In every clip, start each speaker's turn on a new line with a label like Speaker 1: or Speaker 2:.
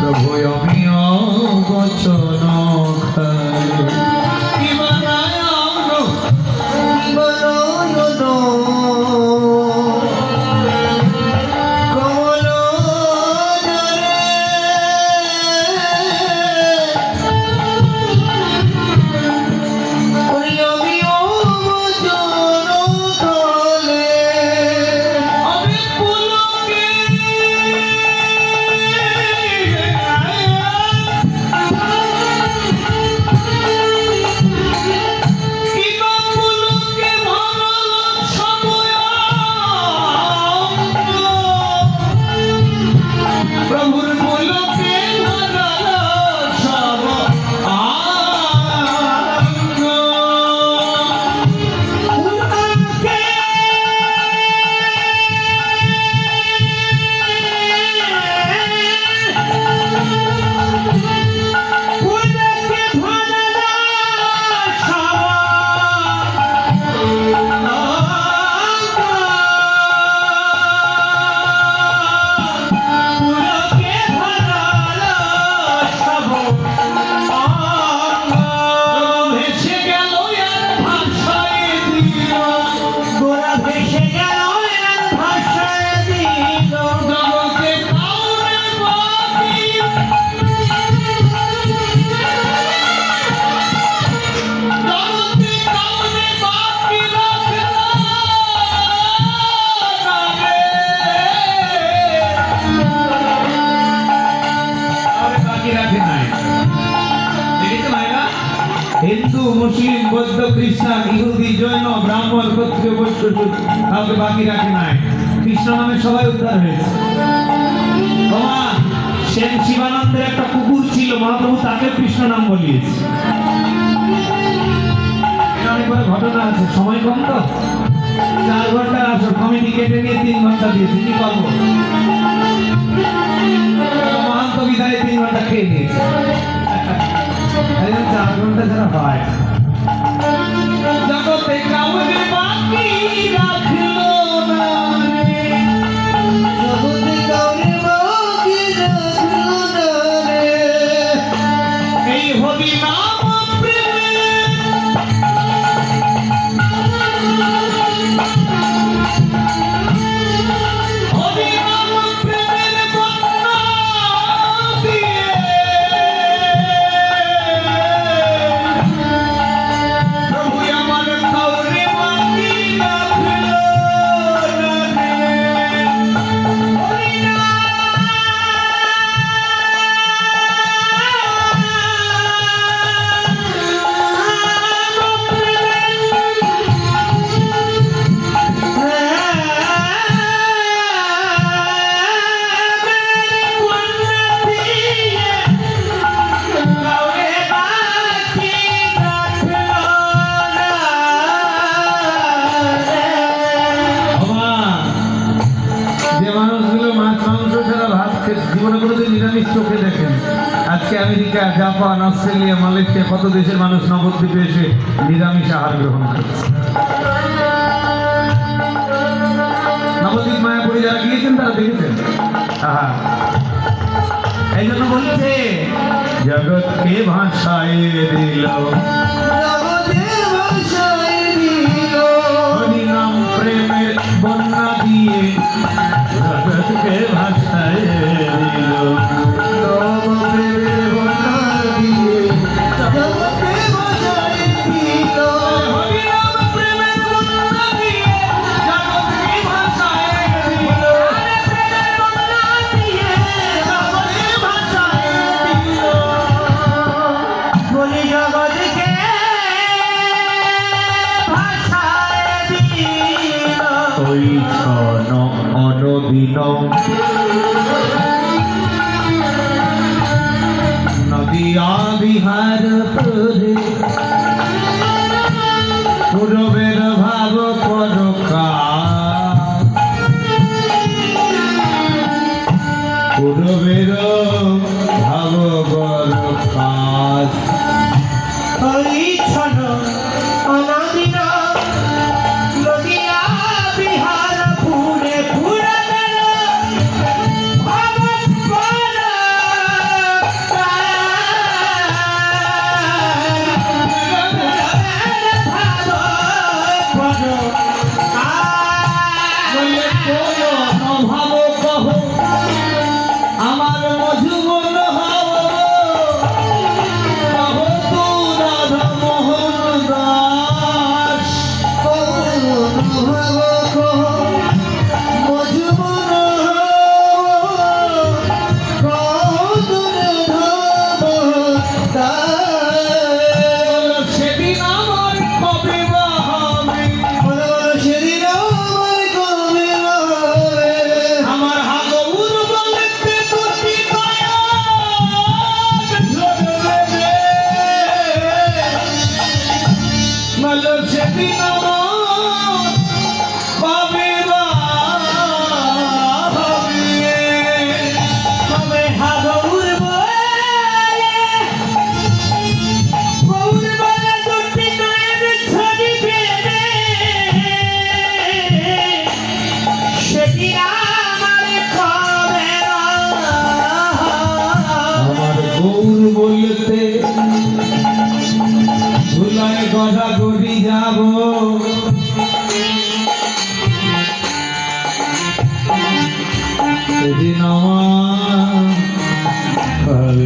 Speaker 1: প্রভু আমি বচন খাই। মুসলিম বৌদ্ধ খ্রিস্টান ইহুদি জৈন ব্রাহ্মণ ক্ষত্রিয় বৈশ্য কাউকে বাকি রাখে নাই। কৃষ্ণ নামে সবাই উদ্ধার হয়েছে। বাবা সেন শিবানন্দের একটা কুকুর ছিল, মহাপ্রভু তাকে কৃষ্ণ নাম বলিয়েছে। অনেকবার ঘটনা আছে, সময় কম তো? চার ঘণ্টা আসো কমিটি কেটে নিয়ে তিন ঘণ্টা দিয়েছে, কি পাবো মহান্ত বিদায় তিন ঘণ্টা খেয়ে নিয়েছে। চার ঘণ্টা ছাড়া হয় Só tem calma e খেয়ে জীবনে কোনোদিন নিরামিষ চোখে দেখেন। আজকে আমেরিকা, জাপান, অস্ট্রেলিয়া, মালয়েশিয়া কত দেশের মানুষ নবদ্বীপে এসে নিরামিষ আহার গ্রহণ করছে। নবদ্বীপ মায়াপুরে যারা গিয়েছেন, তারা দেখেছেন? এই জন্য বলছে, জগৎকে ভাষায় দিল ওই অনদিন। নদিয়া বিহার প্রধে
Speaker 2: noche
Speaker 1: vino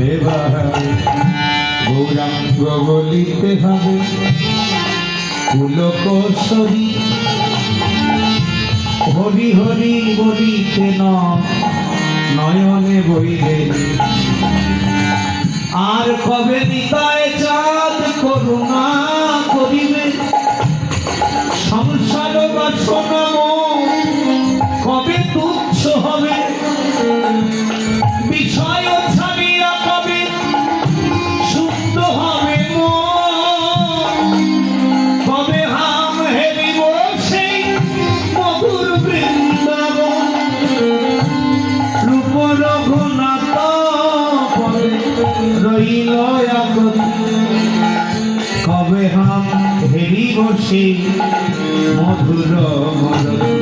Speaker 1: হরে বাহারে গৌরাঙ্গ বলিতে হবে পুলকশ্বরী হরি হরি বলিতে ন নয়নে বইলে আর কবে সেই মধুর রূপ